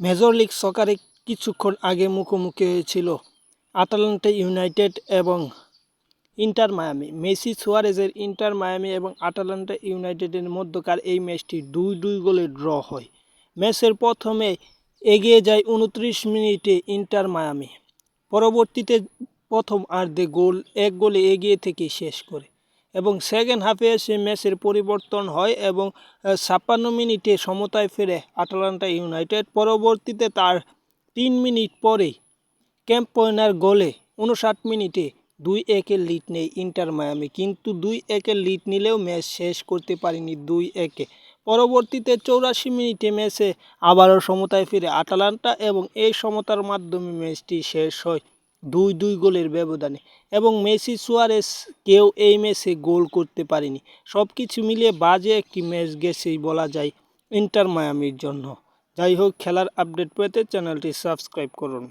Major league সকারে কিছুক্ষণ আগে মুখোমুখি হয়েছিল আটালান্টা ইউনাইটেড এবং ইন্টার মায়ামি। মেসি সুয়ারেজের ইন্টার মায়ামি এবং আটালান্টা ইউনাইটেডের মধ্যকার এই ম্যাচটি দুই দুই গোলে ড্র হয়। ম্যাচের প্রথমে এগিয়ে যায় উনত্রিশ মিনিটে ইন্টার মায়ামি। পরবর্তীতে প্রথম আর্ধে গোল, এক গোলে এগিয়ে থেকে শেষ করে। এবং সেকেন্ড হাফে এসে ম্যাচের পরিবর্তন হয় এবং ছাপ্পান্ন মিনিটে সমতায় ফেরে আটালান্টা ইউনাইটেড। পরবর্তীতে তার তিন মিনিট পরেই ক্যাম্পয়নার গোলে উনষাট মিনিটে দুই একের লিড নেই ইন্টার মায়ামি। কিন্তু দুই একের লিড নিলেও ম্যাচ শেষ করতে পারেনি দুই একে। পরবর্তীতে চৌরাশি মিনিটে ম্যাচে আবারও সমতায় ফিরে আটালান্টা এবং এই সমতার মাধ্যমে ম্যাচটি শেষ হয়। দুই দুই গোলের ব্যবধানে। এবং মেসি সুয়ারেস কেউ এই ম্যাচে গোল করতে পারেনি। সব কিছু মিলিয়ে বাজে একটি ম্যাচ গেছেই বলা যায় ইন্টার মায়ামির জন্য। যাই হোক, খেলার আপডেট পেতে চ্যানেলটি সাবস্ক্রাইব করুন।